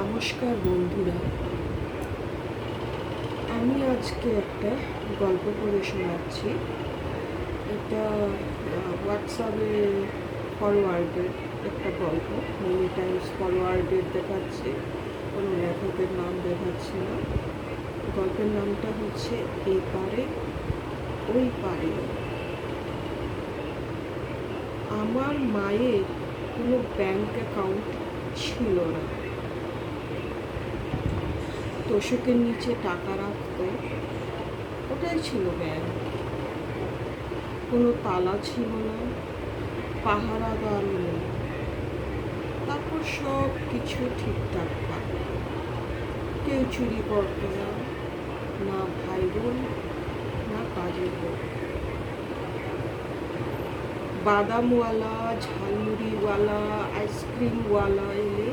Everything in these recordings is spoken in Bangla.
নমস্কার বন্ধুরা। আমি আজকে একটা গল্প পড়ে শোনাচ্ছি। এটা হোয়াটসঅ্যাপে ফরওয়ার্ডের একটা গল্প। মেনি টাইমস ফরওয়ার্ডের দেখাচ্ছে, কোনো লেখকের নাম দেখাচ্ছে না। গল্পের নামটা হচ্ছে এই পারে, ওই পারে। আমার মায়ের কোনো ব্যাংক অ্যাকাউন্ট ছিল না। তোষকের নিচে টাকা রাখতো ওটাই ছিল ব্যাংক কোনো তালা ছিল না পাহারাদার নেই। তারপর সব কিছু ঠিকঠাক থাকতো। কেউ চুরি করতো না না ভাই বোন, না কাজের বোন বাদামওয়ালা, ঝালমুড়িওয়ালা, আইসক্রিমওয়ালা এলে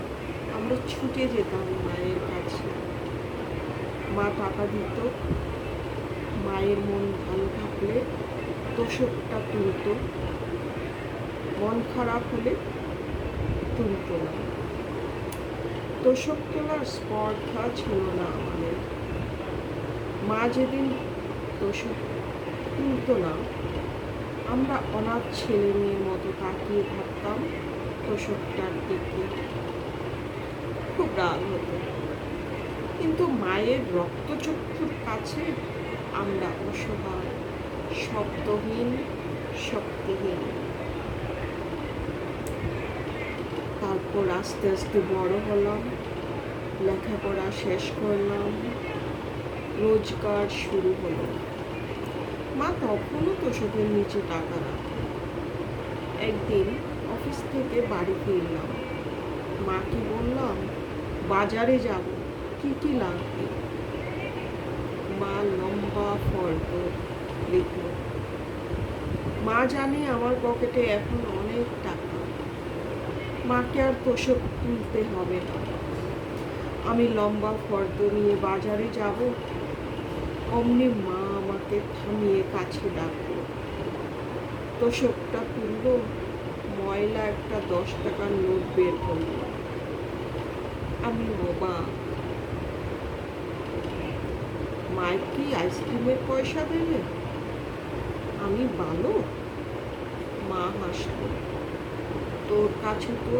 আমরা ছুটে যেতাম মায়ের কাছে। মা টাকা দিত, মায়ের মন ভালো থাকলে তোষকটা তুলত, মন খারাপ হলে তুলত না। তোষক তোলার স্পর্ধা ছিল না আমাদের। মা যেদিন তোষক তুলত না, আমরা অনাথ ছেলে মেয়ের মতো তাকিয়ে থাকতাম তোষকটার দিকে। খুব রাগ হতো। কিন্তু মায়ের রক্তচক্ষুর কাছে আমরা অসহায়, শব্দহীন, শক্তিহীন। তারপর আস্তে আস্তে বড় হলাম, লেখাপড়া শেষ করলাম, রোজগার শুরু হলো। মা তখনও তোষকের নিচে টাকা রাখে। একদিন অফিস থেকে বাড়ি ফিরলাম মাকে বললাম, বাজারে যাব। কি কি লাগবে মা লম্বা ফর্দ লিখল, মা জানে আমার পকেটে এখন অনেক টাকা। মাকে আর তোষক তুলতে হবে না। আমি লম্বা ফর্দ নিয়ে বাজারে যাব। অমনি মা আমাকে থামিয়ে কাছে ডাকলো তোষকটা তুলল ময়লা একটা দশ টাকার নোট বের করল। আমি অবাক। মায়ের কি আইসক্রিমের পয়সা দেবে? আমি ভালো? মা হাসল। তোর কাছে তো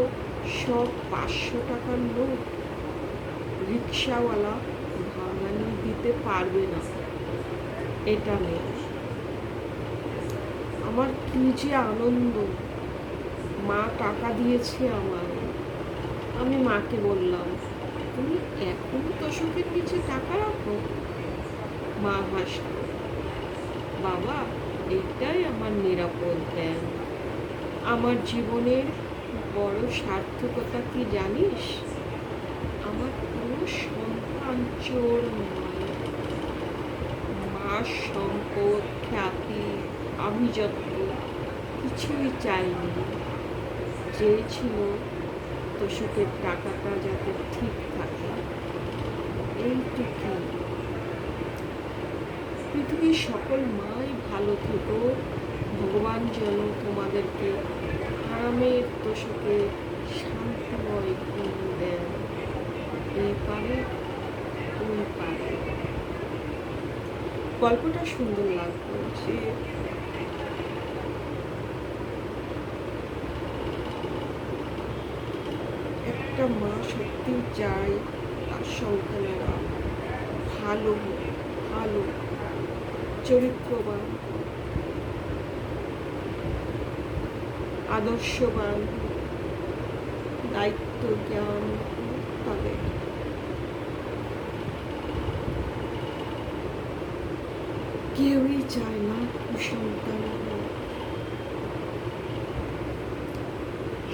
সব পাঁচশো টাকার নোট। রিক্সাওয়ালা ভাঙানি দিতে পারবে না। এটা নেই আমার কি যে আনন্দ। মা টাকা দিয়েছে আমার আমি মাকে বললাম, তুমি এখনও তোষকের নিচে টাকা রাখো? মা হাসল বাবা এইটাই আমার নিরাপদ জ্ঞান। আমার জীবনের বড় সার্থকতা কি জানিস? আমার কোনো সন্তান চোর মা সম্পদ, খ্যাতি, আভিজাত্য কিছুই চাইনি। চেয়েছিল তোষকের টাকাটা যাতে ঠিক থাকে এইটুকু পৃথিবীর সকল মাই ভালো থেকো। ভগবান যেন তোমাদেরকে আরামের তোষকে শান্তিময় ঘুম দেন। এই পারে, ওই পারে। গল্পটা সুন্দর লাগল যে একটা মা সত্যি চায় তার সন্তানেরা ভালো ভালো চরিত্রবান আদর্শবান দায়িত্ব জ্ঞান তাদের। কেউই চায় না কুসন্তান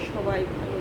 সবাই ভালো।